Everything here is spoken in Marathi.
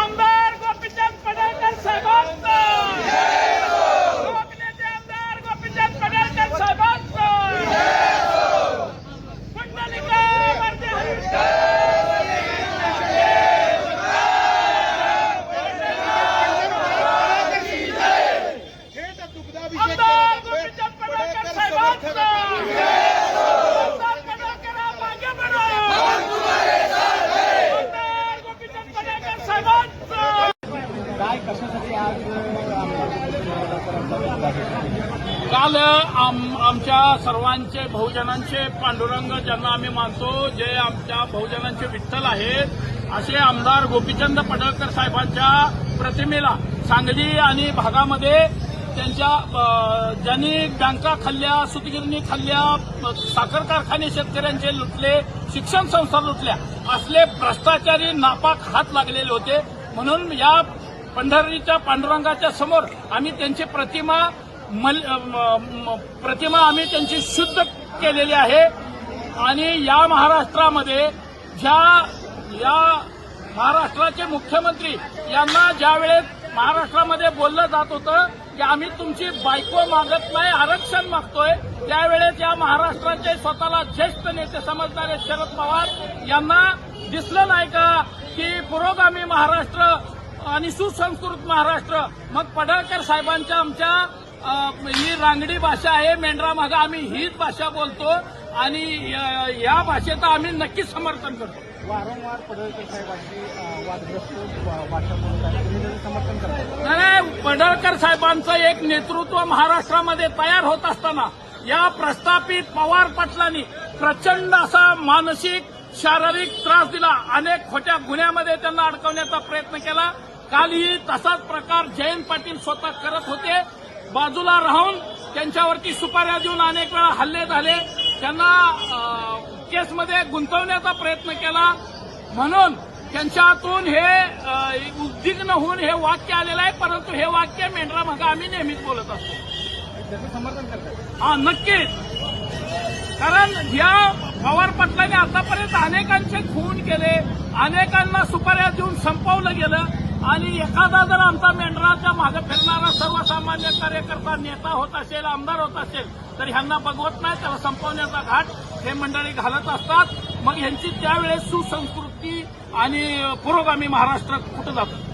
आमदार गोपीचंद पडळकर साहेबांचा लोकनेते आमदार गोपीचंद पडळकर साहेबांचा कुंडलिका वरदे हरी आमदार गोपीचंद पडळकर साहेबांचा आमदार पडळकर मागे बढो आमदार गोपीचंद पडळकर साहेबांचा काय कशासाठी आज काल आम आमच्या सर्वांचे बहुजनांचे पांडुरंग ज्यांना आम्ही मानतो जे आमच्या बहुजनांचे विठ्ठल आहेत असे आमदार गोपीचंद पडळकर साहेबांच्या प्रतिमेला सांगली आणि भागामध्ये त्यांच्या ज्यांनी बँका खाल्ल्या सुतगिरणी खाल्ल्या साखर कारखाने शेतकऱ्यांचे लुटले शिक्षण संस्था लुटल्या असले भ्रष्टाचारी नापाक हात लागलेले होते. म्हणून या पंढरीच्या पांडुरंगाच्या समोर आम्ही त्यांची प्रतिमा मल प्रतिमा आम्ही त्यांची शुद्ध केलेली आहे. आणि या महाराष्ट्रामध्ये ज्या या महाराष्ट्राचे मुख्यमंत्री यांना ज्यावेळेस महाराष्ट्रामध्ये बोललं जात होतं की आम्ही तुमची बायको मागत नाही आरक्षण मागतोय त्यावेळेस या महाराष्ट्राचे स्वतःला ज्येष्ठ नेते समजणारे शरद पवार यांना दिसलं नाही का की पुरोगामी महाराष्ट्र आणि सुसंस्कृत महाराष्ट्र. मग पडळकर साहेबांच्या आमच्या ही रांगडी भाषा आहे मेंढरा मागा आम्ही हीच भाषा बोलतो आणि या भाषेचं आम्ही नक्कीच समर्थन करतो. वारंवार पडळकर साहेबांची वादग्रस्त भाषा समर्थन करता नाही पडळकर साहेबांचं एक नेतृत्व महाराष्ट्रामध्ये तयार होत असताना या प्रस्थापित पवार पाटलांनी प्रचंड असा मानसिक शारीरिक त्रास दिला. अनेक खोट्या गुन्ह्यामध्ये त्यांना अडकवण्याचा प्रयत्न केला. कालही तसाच प्रकार जयंत पाटील स्वतः करत होते. बाजूला राहून त्यांच्यावरती सुपाऱ्या देऊन अनेक वेळा हल्ले झाले. त्यांना केसमध्ये गुंतवण्याचा प्रयत्न केला. म्हणून त्यांच्यातून हे उद्विग्न होऊन हे वाक्य आलेलं आहे. परंतु हे वाक्य मेंढरा मागा आम्ही नेहमीच बोलत असतो. त्याचं समर्थन करतात हा नक्कीच. कारण या पवार पाटलांनी राज्यात अनेकांचे खून केले अनेकांना सुपाऱ्या देऊन संपवलं गेलं आणि एखादा जर आमचा मेंढराच्या मागे फिरणारा सर्वसामान्य कार्यकर्ता नेता होत असेल आमदार होत असेल तर ह्यांना बघवत नाही त्याला संपवण्याचा घाट हे मंडळी घालत असतात. मग ह्यांची त्यावेळेस सुसंस्कृती आणि पुरोगामी महाराष्ट्र कुठं जातं?